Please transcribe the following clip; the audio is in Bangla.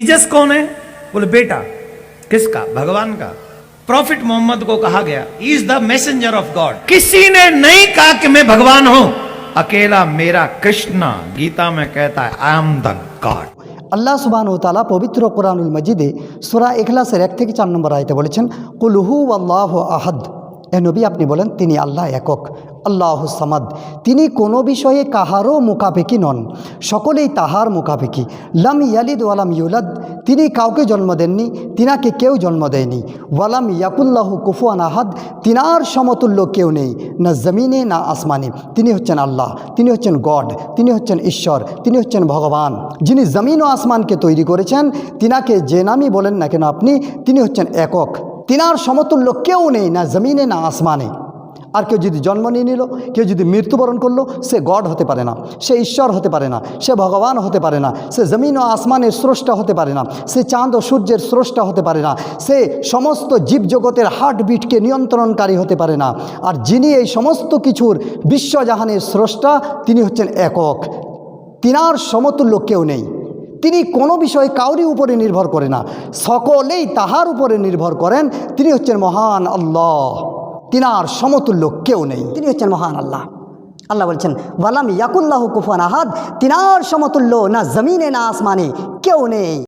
जीसस कौन है बोले बेटा किसका भगवान का प्रॉफिट मोहम्मद को कहा गया is the messenger of God किसी ने नहीं कहा कि मैं भगवान हूं अकेला मेरा कृष्ण गीता में कहता है I am the God Allah সুবাহ তালা পবিত্র কোরআনুল মজিদে সুরা এখলাসের এক থেকে চার নম্বর আয়তে বলেছেন কুলহু আল্লাহ আহাদ এ নবী আপনি বলেন, তিনি আল্লাহ একক, আল্লাহ সামাদ। তিনি কোনো বিষয়ে কাহারও মোকাবেকি নন, সকলেই তাহার মোকাবেকি লাম ইয়ালিদ ওয়ালাম ইউলাদ, তিনি কাউকে জন্ম দেননি, তিনাকে কেউ জন্ম দেয়নি। ওয়ালাম ইয়াকুল্লাহ কুফুয়ান আহাদ, তিনার সমতুল্য কেউ নেই, না জমিনে, না আসমানে। তিনি হচ্ছেন আল্লাহ, তিনি হচ্ছেন গড, তিনি হচ্ছেন ঈশ্বর, তিনি হচ্ছেন ভগবান। যিনি জমিন ও আসমানকে তৈরি করেছেন, তিনাকে যে নামই বলেন না কেন আপনি, তিনি হচ্ছেন একক। তিনার সমতুল্য কেউ নেই, না জমিনে, না আসমানে। আর কেউ যদি জন্ম নিয়ে নিল, কেউ যদি মৃত্যুবরণ করল, সে গড হতে পারে না, সে ঈশ্বর হতে পারে না, সে ভগবান হতে পারে না, সে জমিন ও আসমানের স্রষ্টা হতে পারে না, সে চাঁদ ও সূর্যের স্রষ্টা হতে পারে না, সে সমস্ত জীবজগতের হার্টবিটকে নিয়ন্ত্রণকারী হতে পারে না। আর যিনি এই সমস্ত কিছুর বিশ্বজাহানের স্রষ্টা, তিনি হচ্ছেন একক। তিনার সমতুল্য কেউ নেই। তিনি কোনো বিষয় কাউরি উপরে নির্ভর করে না। সকলেই তাহার উপরে নির্ভর করেন। তিনি হচ্ছেন মহান আল্লাহ। তিনার সমতুল্য কেউ নেই। তিনি হচ্ছেন মহান আল্লাহ। আল্লাহ বলছেন, ওয়ালাম ইয়াকুল্লাহ কুফান আহাদ। তিনার সমতুল্য না জমিনে না আসমানে কেউ নেই।